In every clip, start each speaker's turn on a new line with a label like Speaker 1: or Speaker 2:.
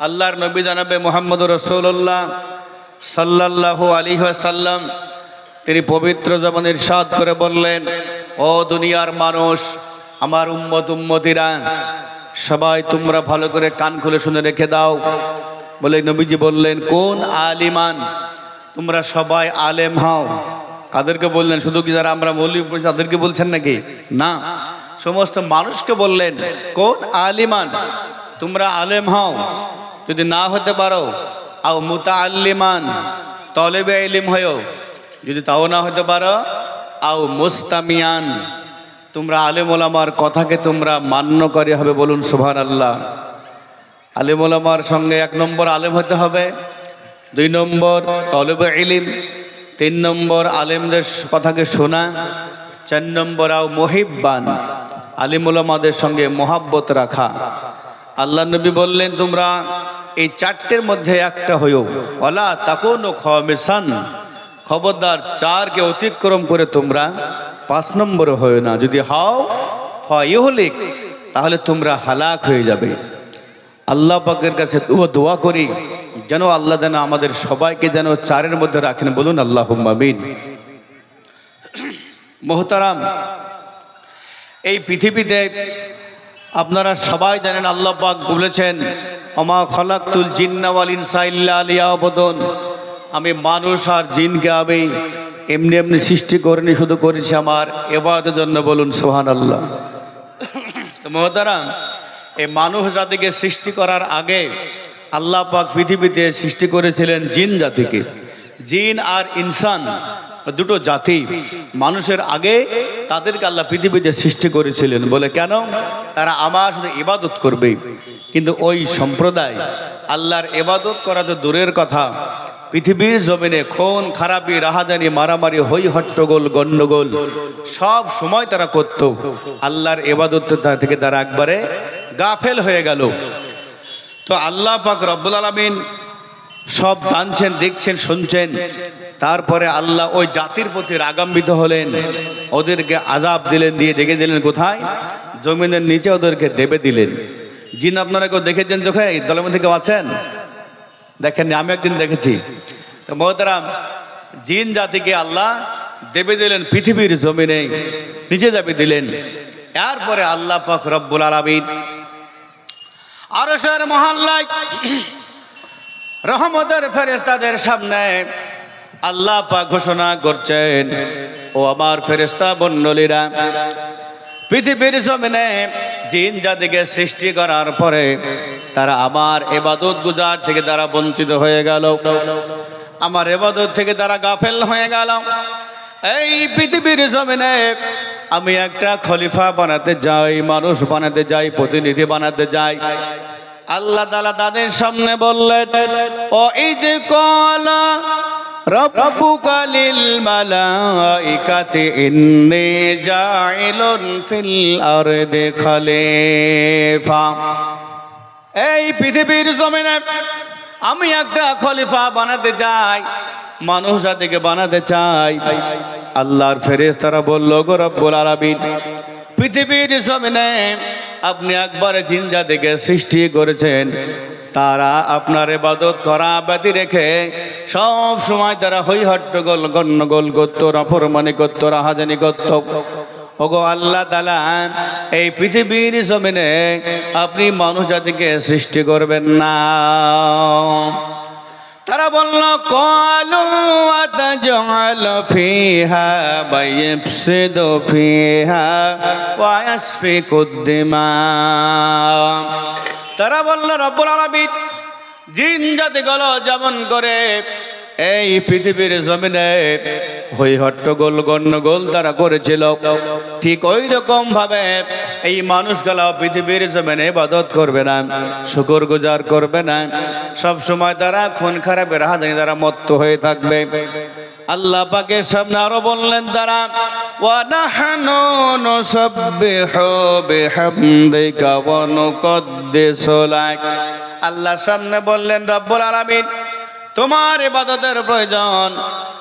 Speaker 1: আল্লাহর নবী জানাবে মোহাম্মদ রসৌল্লাহ সাল্লাল্লাহু আলী সাল্লাম তিনি পবিত্র জবানের সাদ করে বললেন, ও দুনিয়ার মানুষ, আমার উম্মত উম্মতিরা, সবাই তোমরা ভালো করে কান খুলে শুনে রেখে দাও। বলে নবীজি বললেন, কোন আলিমান? তোমরা সবাই আলেম হও। কাদেরকে বললেন, শুধু কি যারা আমরা পড়ছি, তাদেরকে বলছেন নাকি? না। সমস্ত মানুষকে বললেন, কোন আলিমান? তোমরা আলেম হও। যদি না হতে পারো, আও মুতা আল্লিমান তলেবে ইলিম হয়েও যদি তাও না হতে পারো, আও মুস্তামিয়ান, তোমরা আলেম ওলামার কথাকে তোমরা মান্য করে হবে বলুন সুভান আল্লাহ আলেম ওলামার সঙ্গে এক নম্বর আলেম হতে হবে, দুই নম্বর তলেবে ইলিম, তিন নম্বর আলেমদের কথাকে শোনা, চার নম্বর আও মহিব্বান, আলিম ওলামাদের সঙ্গে মহাব্বত রাখা। আল্লাহ নবী বললেন, তোমরা এই চারটের মধ্যে একটা হইও। অলা তাকুন খমেসান। খবরদার চারকে অতিক্রম করে তোমরা পাঁচ নম্বর হয়ে না। যদি হাও ফলিক তাহলে তোমরা হালাক হয়ে যাবে। আল্লাহ পাকের কাছে দোয়া করি, যেন আল্লাহ যেন আমাদের সবাইকে যেন চারের মধ্যে রাখেন। বলুন আল্লাহ মাবিন মোহতারাম, এই পৃথিবীতে আপনারা সবাই জানেন, আল্লাহ পাক বলেছেন অমা খলাকুল জিন্নাওয়াল ইনসা ইল্লা আলিয়া অবদন আমি মানুষ আর জিনকে আমি এমনি এমনি সৃষ্টি করিনি, শুধু করেছি আমার এবাদের জন্য বলুন সোহান আল্লাহ মহতারাম, এই মানুষ জাতিকে সৃষ্টি করার আগে আল্লাহ পাক পৃথিবীতে সৃষ্টি করেছিলেন জিন জাতিকে। জিন আর ইনসান দুটো জাতি মানুষের আগে তাদেরকে আল্লাহ পৃথিবীতে সৃষ্টি করেছিলেন। বলে কেন? তারা আমার শুধু ইবাদত করবে। কিন্তু ওই সম্প্রদায় আল্লাহর ইবাদত করা তো দূরের কথা। পৃথিবীর জমিনে খুন, খারাপি, রাহাজানি, মারামারি হই হট্টগোল গণ্ডগোল সব সময় তারা করত। আল্লাহর এবাদত থেকে তারা একবারে গাফেল হয়ে গেল। তো আল্লাহ পাক রব্বুল আলমিন সব জানছেন, দেখছেন, শুনছেন। তারপরে আল্লাহ ওই জাতির প্রতি রাগাম্বিত হলেন। ওদেরকে আজাব দিলেন, দিয়ে ডেকে দিলেন কোথায়? জমিনের নিচে ওদেরকে দেবে দিলেন। জিন, আপনারা কেউ দেখেছেন চোখে? দলের কেউ আছেন? দেখেননি, আমি একদিন দেখেছি। তো মহতারাম, জিন জাতিকে আল্লাহ দেবে দিলেন পৃথিবীর জমিনে, নিচে যাবে দিলেন। এরপরে আল্লাহ পাক রব্বুল আলমিন আরশের মহল্লায় রহমতের ফেরেস্তাদের সামনে আল্লাহ পাক ঘোষণা করছেন, ও আমার ফেরেস্তা বন্ডলীরা পৃথিবীর জমিনে জিন জাতিকে সৃষ্টি করার পরে তারা আমার এবাদত গুজার থেকে তারা বঞ্চিত হয়ে গেল। আমার এবাদত থেকে তারা গাফেল হয়ে গেল। এই পৃথিবীর জমিনে আমি একটা খলিফা বানাতে যাই, মানুষ বানাতে যাই, প্রতিনিধি বানাতে যাই। আল্লাহ তালা তাদের সামনে বললেন, ও ঈদ কলা লিল মালাইকাতি ইন্নী জাইলুন ফিল আরদি খলিফা। এই পৃথিবীর জমিনে আমি একটা খলিফা বানাতে চাই মানুষ জাতিকে বানাতে চাই। আল্লাহর ফেরেস তারা বলল গো রব্বুল আলামিন পৃথিবীর জমিনে আপনি একবার থেকে সৃষ্টি করেছেন, তারা আপনার এবাদত করা ব্যতি রেখে সব সময় তারা হই হট্টগোল গণ্ডগোল করত রফরমানি করত রাহাজানি করত ওগো আল্লাহ তালা এই পৃথিবীর জমিনে আপনি মানুষ জাতিকে সৃষ্টি করবেন না। তারা বলল, কলু আতাজাল ফিহা, বাইফসিদু ফিহা ওয়া ইয়াসফিকু দিমা তারা বলল, রব্বুল আলামিন, জিন জাতি গল যেমন করে এই পৃথিবীর জমিনে হই হট্টগোল গণ্ডগোল তারা করেছিল। ঠিক ওই রকম ভাবে এই মানুষগুলো পৃথিবীর জমিনে ইবাদত করবে না, শুকর গুজার করবে না। সব সময় তারা খুন খারাপের হাজারি, তারা মত্ত হয়ে থাকবে। আল্লাহ পাকের সামনে আরও বললেন তারা আল্লাহর সামনে বললেন, রব্বুল আলামিন তোমার ইবাদতের প্রয়োজন।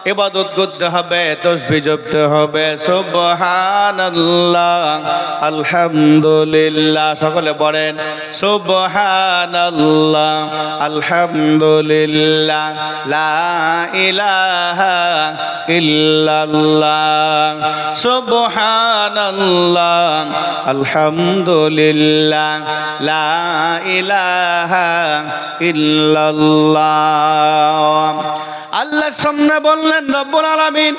Speaker 1: এবাদত করতে হবে, তসবি জপতে হবে। সুবহানাল্লাহ, আলহামদুলিল্লাহ। সকলে পড়েন সুবহানাল্লাহ, আলহামদুলিল্লাহ। লা ইলাহা ইল্লাল্লাহ। সুবহানাল্লাহ, আলহামদুলিল্লাহ। লা ইলাহা ইল্লাল্লাহ। আল্লাহর সামনে বললেন, রব্বুল আলামিন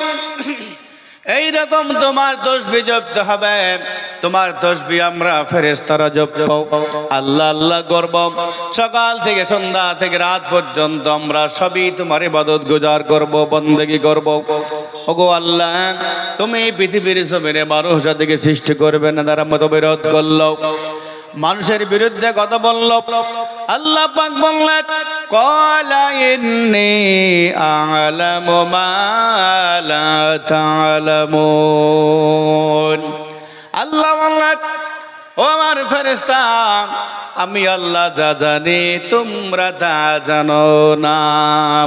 Speaker 1: এই রকম তোমার তসবি জপতে হবে। তোমার তসবি আমরা ফেরেস্তারা জপব আল্লাহ আল্লাহ করব সকাল থেকে সন্ধ্যা থেকে রাত পর্যন্ত আমরা সবই তোমার ইবাদত গুজার করব, বন্দেগি করব। ওগো আল্লাহ, তুমি পৃথিবীর জমিনে মানুষ যাদেরকে সৃষ্টি করবে না, তারা মত বিরোধ করল। মানুষের বিরুদ্ধে কথা বলল। আল্লাহ পাক বললেন, কলা ইন্নি আলামু মা লা তা'লামুন। আল্লাহ বললেন, ও আমার ফেরেশতা, আমি আল্লাহ যা জানি, তোমরা তা জানো না।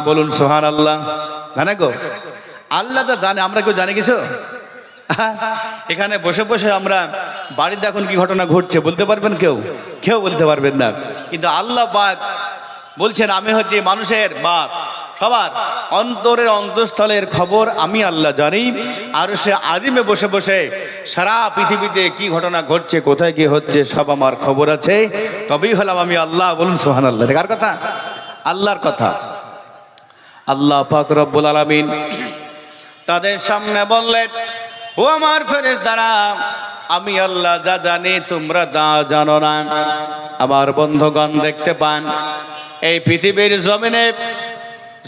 Speaker 1: বলুন সোহান আল্লাহ জানে গো? আল্লাহ তো জানে, আমরা কেউ জানি কিছু? এখানে বসে বসে আমরা বাড়িতে এখন কি ঘটনা ঘটছে বলতে পারবেন কেউ? কেউ বলতে পারবেন না। কিন্তু আল্লাহ পাক বলছেন, আমি হচ্ছে মানুষের বাপ। সবার অন্তরের অন্তঃস্থলের খবর আমি আল্লাহ জানি। আর সে আজিমে বসে বসে সারা পৃথিবীতে কি ঘটনা ঘটছে, কোথায় কি হচ্ছে, সব আমার খবর আছে। তবেই হলাম আমি আল্লাহ। বলুন সোহান আল্লাহ কার কথা? আল্লাহর কথা। আল্লাহ পাক রব্বুল আলামিন তাদের সামনে বললেন ও আমার ফেরেস দ্বারা আমি আল্লাহ যা জানি তোমরা তা জানো না। আমার বন্ধুগণ দেখতে পান, এই পৃথিবীর জমিনে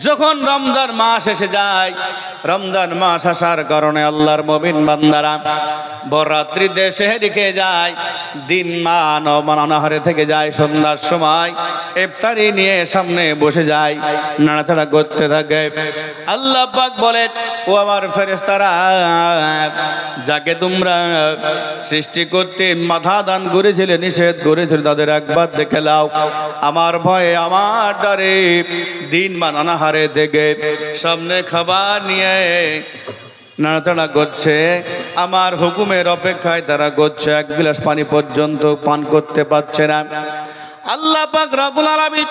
Speaker 1: যখন রমজান মাস এসে যায়, রমজান মাস আসার কারণে আল্লাহর মবিন বান্দারা বররাত্রি দেশে রেখে যায়, দিন মান অনাহারে থেকে যায় সন্ধ্যার সময়, ইফতারি নিয়ে সামনে বসে যায়, নাড়াচাড়া করতে থাকে। আল্লাহ পাক বলেন, ও আমার ফেরেস্তারা যাকে তোমরা সৃষ্টি করতে মাথা দান করেছিলে, নিষেধ করেছিলে, তাদের একবার দেখে লাও আমার ভয়ে আমার ডরে দিন মান অনাহারে দেখে সামনে খাবার নিয়ে নাড়াচাড়া করছে। আমার হুকুমের অপেক্ষায় তারা করছে, এক গিলাস পানি পর্যন্ত পান করতে পারছে না। আল্লাহ পাক রাবুল আলামিন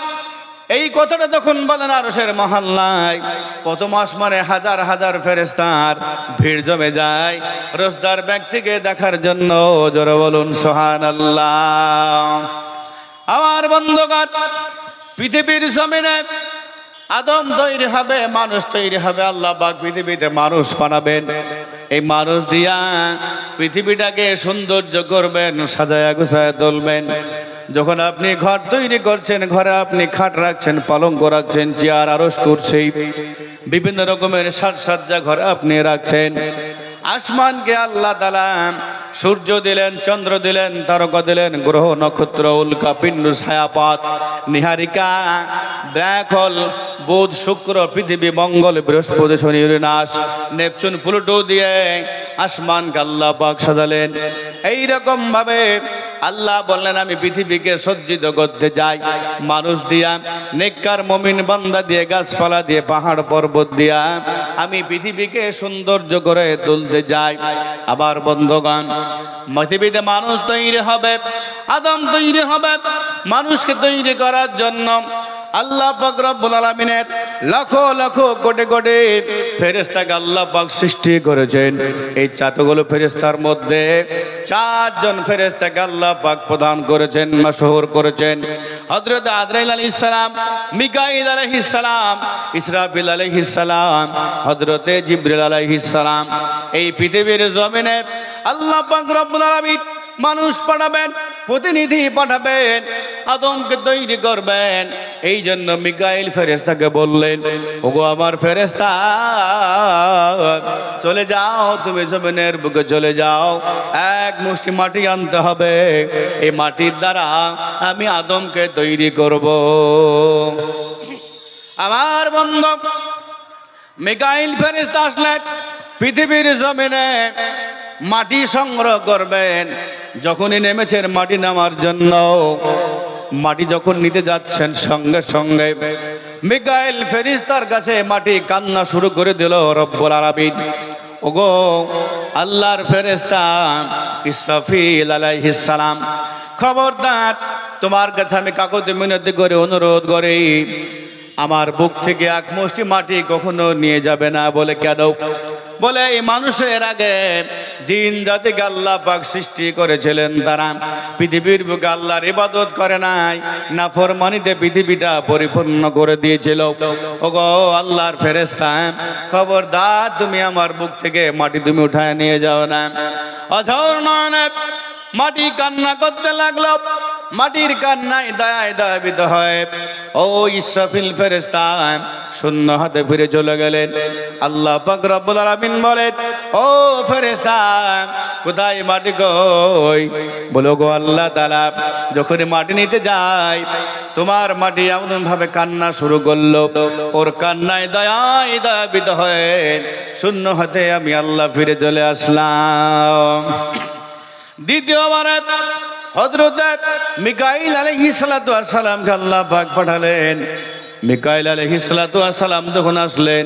Speaker 1: এই কথাটা যখন বলেন আরশের মহল্লায় মাস মানে হাজার হাজার ফেরেস্তার ভিড় জমে যায়। রোজদার ব্যক্তিকে দেখার জন্য জোরে বলুন সোহান আল্লাহ আমার বন্ধুগণ, পৃথিবীর জমিনে আদম তৈরি হবে, মানুষ তৈরি হবে, আল্লাহ পাক পৃথিবীতে মানুষ বানাবেন। এই মানুষ দিয়া পৃথিবীটাকে সৌন্দর্য করবেন, সাজায়া গুছায়া তুলবেন। যখন আপনি ঘর তৈরি করছেন, ঘরে আপনি খাট রাখছেন, পালঙ্ক রাখছেন, চেয়ার আরস করছেই বিভিন্ন রকমের সাজসজ্জা ঘরে আপনি রাখছেন। আসমানকে আল্লাহ তালা সূর্য দিলেন, চন্দ্র দিলেন, তারকা দিলেন, গ্রহ নক্ষত্র, উল্কা, পিণ্ড ছায়াপাত নিহারিকা ব্ল্যাক হোল বুধ, শুক্র, পৃথিবী, মঙ্গল, বৃহস্পতি, শনি নেপচুন, প্লুটো দিয়ে আসমান গাল্লা পাক সাজালেন। এইরকম ভাবে আল্লাহ বললেন, আমি পৃথিবীকে সজ্জিত করতে যাই মানুষ দিয়া, নেককার মমিন বান্দা দিয়ে, গাছপালা দিয়ে, পাহাড় পর্বত দিয়া, আমি পৃথিবীকে সৌন্দর্য করে তুলতে যাই আবার বন্ধগান পৃথিবীতে মানুষ তৈরি হবে, আদম তৈরি হবে, মানুষকে তৈরি করার জন্য আল্লাহ পাক রব্বুল আলামিনের লক্ষ লক্ষ কোটি কোটি ফেরেশতাকে আল্লাহ পাক সৃষ্টি করেছেন। এই চাতগুলো ফেরেশতার মধ্যে চারজন ফেরেশতাকে আল্লাহ পাক প্রদান করেছেন, মশহুর করেছেন। হযরত আদরাইল আলাইহিস সালাম, মিকাইল আলাইহিস সালাম, ইসরাফিল আলাইহিস সালাম, হযরতে জিবরিল আলাইহিস সালাম। এই পৃথিবীর জমিনে আল্লাহ পাক রব্বুল আলামিন মানুষ পাঠাবেন, প্রতিনিধি পাঠাবেন আদমকে তৈরি করবেন। এই জন্য মিকাইল ফেরেস্তাকে বললেন, ওগো আমার ফেরেস্তা চলে যাও, তুমি জমিনের বুকে চলে যাও, এক মুষ্টি মাটি আনতে হবে। এই মাটির দ্বারা আমি আদমকে তৈরি করব। আমার বন্ধু, মিকাইল ফেরেস্তা আসলেন পৃথিবীর জমিনে। মাটি সংগ্রহ করবেন। যখনই নেমেছেন মাটি নামার জন্য, মাটি যখন নিতে যাচ্ছেন সঙ্গে সঙ্গে, মিকাইল ফেরিস্তার কাছে মাটি কান্না শুরু করে দিল, রব্বুল আলামিন। ওগো, আল্লাহর ফেরেস্তা ইসরাফিল আলাইহিস সালাম, খবরদার, তোমার কাছে আমি কাকতে মিনতি করে অনুরোধ করি আমার বুক থেকে এক মুষ্টি মাটি কখনো নিয়ে যাবে না। বলে কেন? বলে, এই মানুষের আগে জিন জাতিকে আল্লাহ পাক সৃষ্টি করেছিলেন। তারা পৃথিবীর আল্লাহর ইবাদত করে নাই না ফরমানিতে পৃথিবীটা পরিপূর্ণ করে দিয়েছিল। ওগো, আল্লাহর ফেরেস্তা খবরদার, তুমি আমার বুক থেকে মাটি তুমি উঠায় নিয়ে যাও না। অঝর নয়নে মাটি কান্না করতে লাগল। মাটির কান্নায় দায় দাবিত হয়। ও ইসরাফিল ফেরেস্তা শূন্য হাতে ফিরে চলে গেলেন। আল্লাহ পাক বলেন, ও ফেরেস্তা কোথায় মাটি কই? বলো গো আল্লাহ তাআলা যখন মাটি নিতে যায় তোমার মাটি এমন ভাবে কান্না শুরু করল। ওর কান্নায় দয়ায় দাবিত হয়ে শূন্য হাতে আমি আল্লাহ ফিরে চলে আসলাম। দ্বিতীয়বারে হজরত মিকাইল আলহিসালামকে আল্লাহ পাক পাঠালেন। মিকাইল আলহিসালাম যখন আসলেন,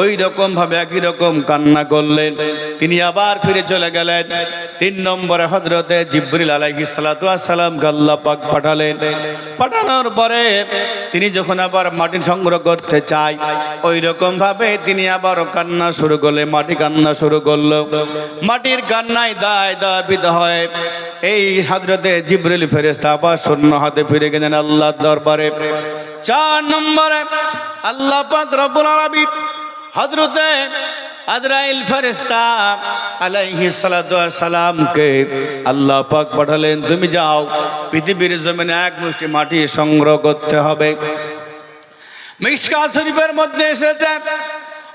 Speaker 1: ওই রকম ভাবে একই রকম কান্না করলেন। তিনি আবার ফিরে চলে গেলেন। তিন নম্বরে হজরতে জিব্রিল আলহিসালামকে আল্লাহ পাক পাঠালেন। পাঠানোর পরে তিনি যখন আবার মাটি সংগ্রহ করতে চাই ওই রকম ভাবে তিনি আবার কান্না শুরু করলে, মাটি কান্না শুরু করল। মাটির কান্নায় দায় দাবিত হয়। এই হাজরতে জিব্রিল ফেরেস্তা আবার শূন্য হাতে ফিরে গেলেন আল্লাহর দরবারে। চার নম্বরে আল্লাহ পাক রব্বুল আজরাইল ফেরেস্তা আলাইহি সালামকে আল্লাহ পাক পাঠালেন, তুমি যাও, পৃথিবীর জমিনে এক মুষ্টি মাটি সংগ্রহ করতে হবে। মিশকা শরীফের মধ্যে এসেছে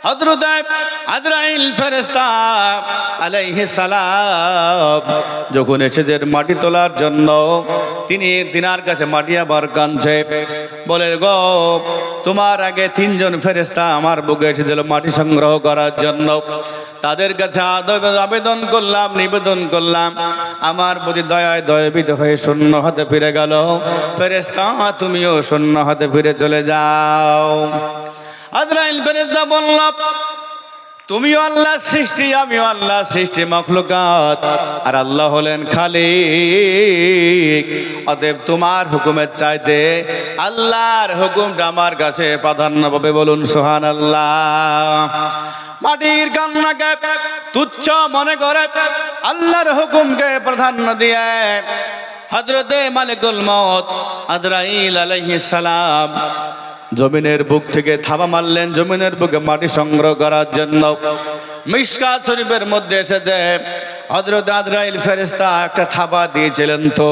Speaker 1: হজরত আজরাইল ফেরেস্তা যখন এসেছেন মাটি তোলার জন্য, তিনি তিনার কাছে মাটি আবার কানছে বলে, গো, তোমার আগে তিনজন ফেরেস্তা আমার বুকে এসেছিল মাটি সংগ্রহ করার জন্য। তাদের কাছে আবেদন করলাম, নিবেদন করলাম। আমার প্রতি দয়ায় দয়বিত হয়ে শূন্য হাতে ফিরে গেল। ফেরেস্তা তুমিও শূন্য হাতে ফিরে চলে যাও। আজরাইল ফেরেস্তা বলল, তুমিও আল্লাহ সৃষ্টি, আমিও আল্লাহ সৃষ্টি, মখলুকাত। আর আল্লাহ হলেন খালি অতএব তোমার হুকুমের চাইতে আল্লাহর হুকুমটা আমার কাছে প্রাধান্য পাবে বলুন সোহান আল্লাহ মাটির কান্নাকে তুচ্ছ মনে করে আল্লাহর হুকুমকে প্রাধান্য দিয়ে হজরতে মালিকুল মত আলাইহিস সালাম জমিনের বুক থেকে থাবা মারলেন, জমিনের বুকে মাটি সংগ্রহ করার জন্য। মিশকা শরীফের মধ্যে এসেছে। হজরত আদরাইল ফেরেস্তা একটা থাবা দিয়েছিলেন তো।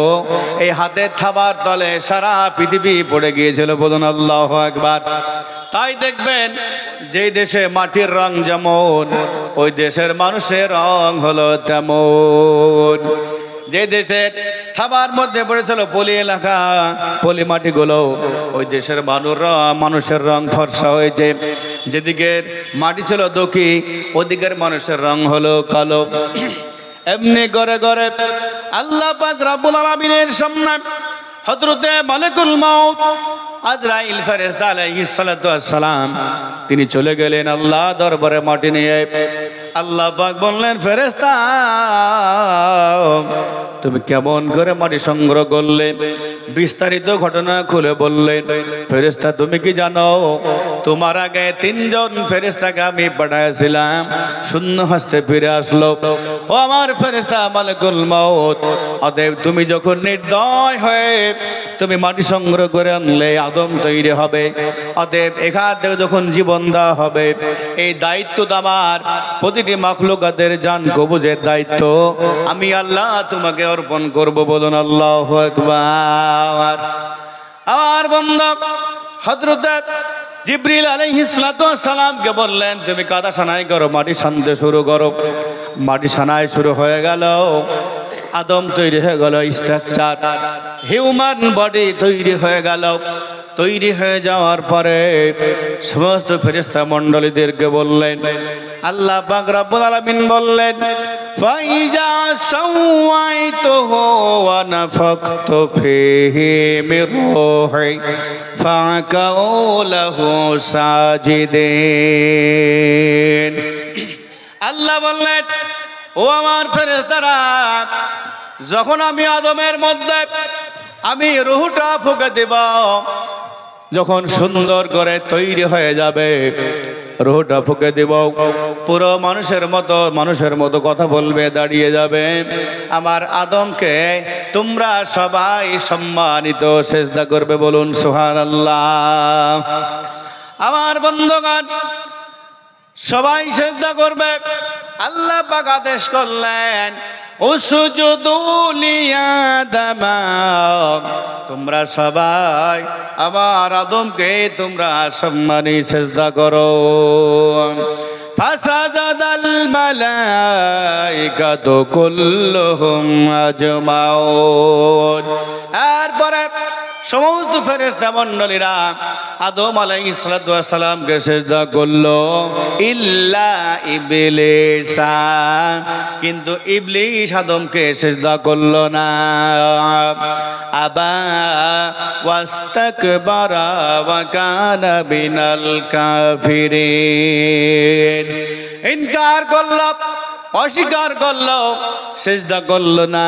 Speaker 1: এই হাতের থাবার তলে সারা পৃথিবী পড়ে গিয়েছিল, বলুন আল্লাহ একবার তাই দেখবেন, যেই দেশে মাটির রং যেমন, ওই দেশের মানুষের রং হলো তেমন। যে দেশের থাবার মধ্যে পড়েছিল পলি এলাকা, পলি মাটিগুলো। ওই দেশের মানুষ মানুষের রং ফর্সা হয়েছে। যেদিকের মাটি ছিল দকি ওদিকের মানুষের রং হলো কালো। এমনি করে করে আল্লাহ পাক আলমিনের সামনে হজরতে মালিকুল মাউত আজরাইল ফেরেশতা আলাইহিস সালাতু সালাম তিনি চলে গেলেন আল্লাহ দরবারে মাটি নিয়ে। আল্লাহ পাক বললেন, ফেরেশতা, তুমি কেমন করে মাটি সংগ্রহ করলে? বিস্তারিত ঘটনা খুলে বললেন ফেরেশতা, তুমি কি জানো? তোমার আগে তিনজন ফেরেশতাকে আমি পাঠাইছিলাম। শূন্য হস্তে ফিরে আসলো। ও আমার ফেরেশতা মালিকুল মাউত, অতএব তুমি যখন নির্দয় হয়ে তুমি মাটি সংগ্রহ করে আনলে আদম তৈরি হবে। অতএব এখান থেকে যখন জীবন দেওয়া হবে, এই দায়িত্ব আমার। প্রতিটি মাখলুকাতের জান কবুজের দায়িত্ব। আমি আল্লাহ তোমাকে অর্পণ করব বলুন, আল্লাহ একবার আমার বন্ধু হজরত জিব্রিল সালামকে বললেন, তুমি কাদা সানাই করো মাটি শানতে শুরু করো। মাটি সানাই শুরু হয়ে গেল। আদম তৈরি হয়ে গেল স্ট্রাকচার। হিউম্যান বডি তৈরি হয়ে গেল। তৈরি হয়ে যাওয়ার পরে সমস্ত ফেরিস্তা মণ্ডলীদেরকে বললেন, আল্লাহ পাক রব্বুল বললেন, ফাইজা আল্লাহ বললেন ও আমার ফেরেস্তারা যখন আমি আদমের মধ্যে আমি রুহুটা ফুকে দেব, যখন সুন্দর করে তৈরি হয়ে যাবে, রুহুটা ফুকে দেব, পুরো মানুষের মতো মানুষের মতো কথা বলবে, দাঁড়িয়ে যাবে। আমার আদমকে তোমরা সবাই সম্মানিত চেষ্টা করবে বলুন সোহান আল্লাহ আমার বন্ধুগণ সবাই শ্রদ্ধা করবে। আল্লাহ পাক আদেশ করলেন তোমরা সবাই আমার আদমকে তোমরা সম্মানী চেষ্টা করো। ফাসাদাল মালাইকাতু কুল্লুহুম আজমাউন। এরপরে সমস্ত ফেরেস্তা মণ্ডলীরা আদম আলাই সালামকে সেজদা করল, ইল্লা ইবলিসা। কিন্তু ইবলিস আদমকে সেজদা করল না। আবা ওয়াস্তাকবারা বিনাল ইনকার করল, অস্বীকার করল, সেজদা করল না।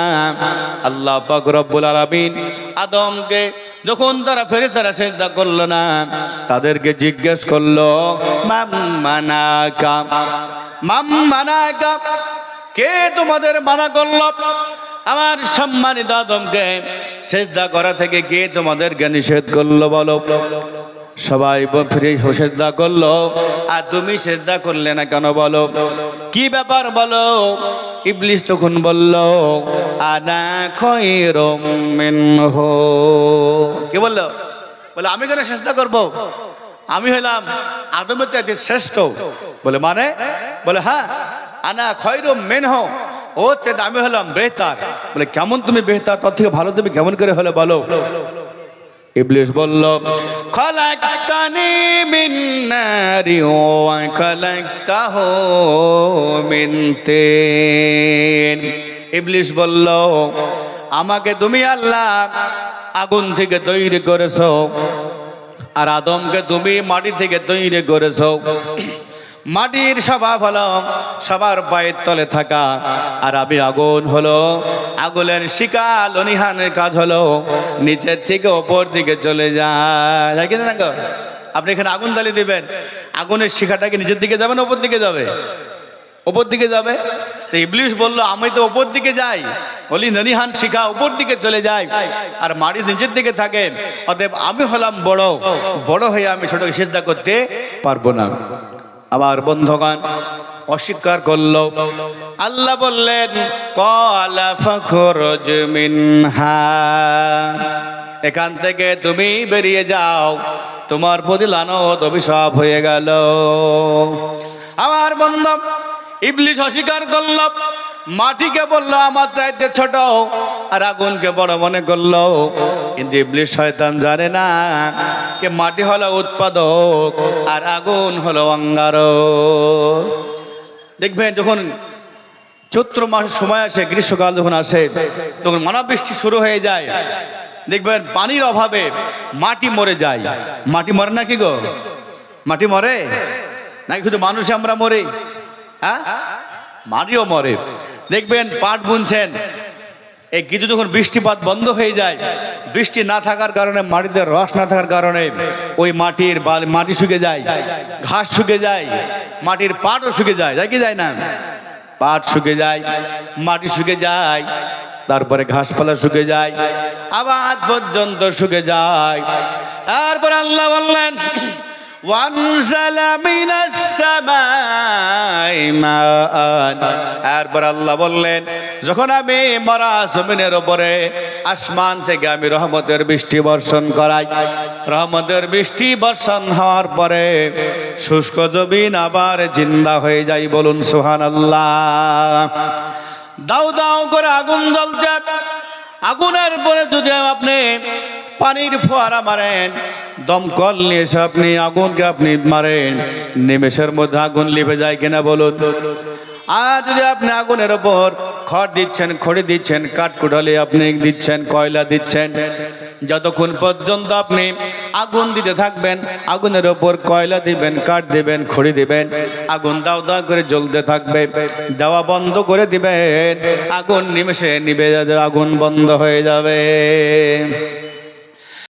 Speaker 1: আল্লাহ পাক আলামিন আদমকে যখন তারা ফেরে তারা চেষ্টা করল না, তাদেরকে জিজ্ঞেস করল কে তোমাদের মানা করল? আমার সম্মানিত আদমকে সেজদা করা থেকে কে তোমাদেরকে নিষেধ করল বলো? সবাই ফিরে সেজদা করল। আর তুমি সেজদা করলে না কেন বলো? কি ব্যাপার বলো? ইবলিস তখন বলল, আনা মিনহু। কি বলল? বলে, আমি কেন চেষ্টা করব? আমি হলাম আদমের চাইতে শ্রেষ্ঠ। বলে মানে? বলে হ্যাঁ আনা খৈরম মেনহ। ও চাইতে আমি হলাম বেহতার। বলে, কেমন তুমি বেহতার? তার থেকে ভালো তুমি কেমন করে হলে বলো? ইবলিস বলল, খলাকতানি মিন নারি ওয়া খলাকতাহু মিন তিন। ইবলিস বলল, আমাকে তুমি আল্লাহ আগুন থেকে তৈরি করেছ, আর আদমকে তুমি মাটি থেকে তৈরি করেছ। মাটির স্বভাব হলো সবার পায়ের তলে থাকা। আর আমি আগুন হলো, আগুনের শিকা লনিহানের কাজ হলো, নিচের থেকে ওপর দিকে চলে যায়। কিনা না আপনি এখানে আগুন জ্বালিয়ে দিবেন। আগুনের শিখাটাকে নিচের দিকে যাবে না ওপর দিকে যাবে? ওপর দিকে যাবে? তো ইবলিশ বলল, আমি তো ওপর দিকে যাই। বলি ননিহান শিখা উপর দিকে চলে যায়। আর মাটি নিচের দিকে থাকে। অতএব আমি হলাম বড়। বড় হয়ে আমি ছোটকে চেষ্টা করতে পারব না। আবার বন্ধগণ, অস্বীকার করল। আল্লাহ বললেন এখান থেকে তুমি বেরিয়ে যাও। তোমার প্রতি লানত অভিশাপ হয়ে গেল। আমার বন্ধু ইবলিশ অস্বীকার করল মাটিকে বলল, আমার চাইতে ছোট। আর আগুনকে বড় মনে করল। কিন্তু ইবলিশ শয়তান জানে না যে মাটি হলো উৎপাদক আর আগুন হলো অঙ্গারক। দেখবেন যখন চৈত্র মাসের সময় আসে, গ্রীষ্মকাল যখন আসে, তখন মনাবৃষ্টি শুরু হয়ে যায়। দেখবেন পানির অভাবে মাটি মরে যায়। মাটি মরে না কি গো? মাটি মরে? নাকি শুধু মানুষ আমরা মরে? হ্যাঁ? মাটিও মরে। দেখবেন পাট বুনছেন, এই কিছু যখন বৃষ্টিপাত বন্ধ হয়ে যায়, বৃষ্টি না থাকার কারণে, মাটিতে রস না থাকার কারণে ওই মাটির মাটি শুকে যায়, ঘাস শুকে যায়, মাটির পাটও শুকে যায় যায় কি যায় না? পাট শুকে যায়, মাটি শুকে যায়, তারপরে ঘাসপালা শুকে যায়, আবাদ পর্যন্ত শুকে যায়। তারপরে আল্লাহ বললেন এরপর আল্লাহ বললেন, যখন আমি মরা জমিনের ওপরে আসমান থেকে আমি রহমতের বৃষ্টি বর্ষণ করাই, রহমতের বৃষ্টি বর্ষণ হওয়ার পরে শুষ্ক জমিন আবার জিন্দা হয়ে যাই বলুন সুহান আল্লাহ দাও দাও করে আগুন জ্বলছে। আগুনের পরে যদি আপনি পানির ফোয়ারা মারেন দমকল নিয়ে এসে আপনি আগুনকে আপনি মারেন, নিমেষের মধ্যে আগুন লিভে যায় কিনা বলুন। আর যদি আপনি আগুনের ওপর খড় দিচ্ছেন, খড়ি দিচ্ছেন কাঠকুটালি আপনি দিচ্ছেন, কয়লা দিচ্ছেন, যতক্ষণ পর্যন্ত আপনি আগুন দিতে থাকবেন, আগুনের ওপর কয়লা দিবেন, কাঠ দিবেন, খড়ি দিবেন, আগুন দাও দাও করে জ্বলতে থাকবে, দেওয়া বন্ধ করে দিবেন, আগুন নিমেষে নিবে আগুন বন্ধ হয়ে যাবে।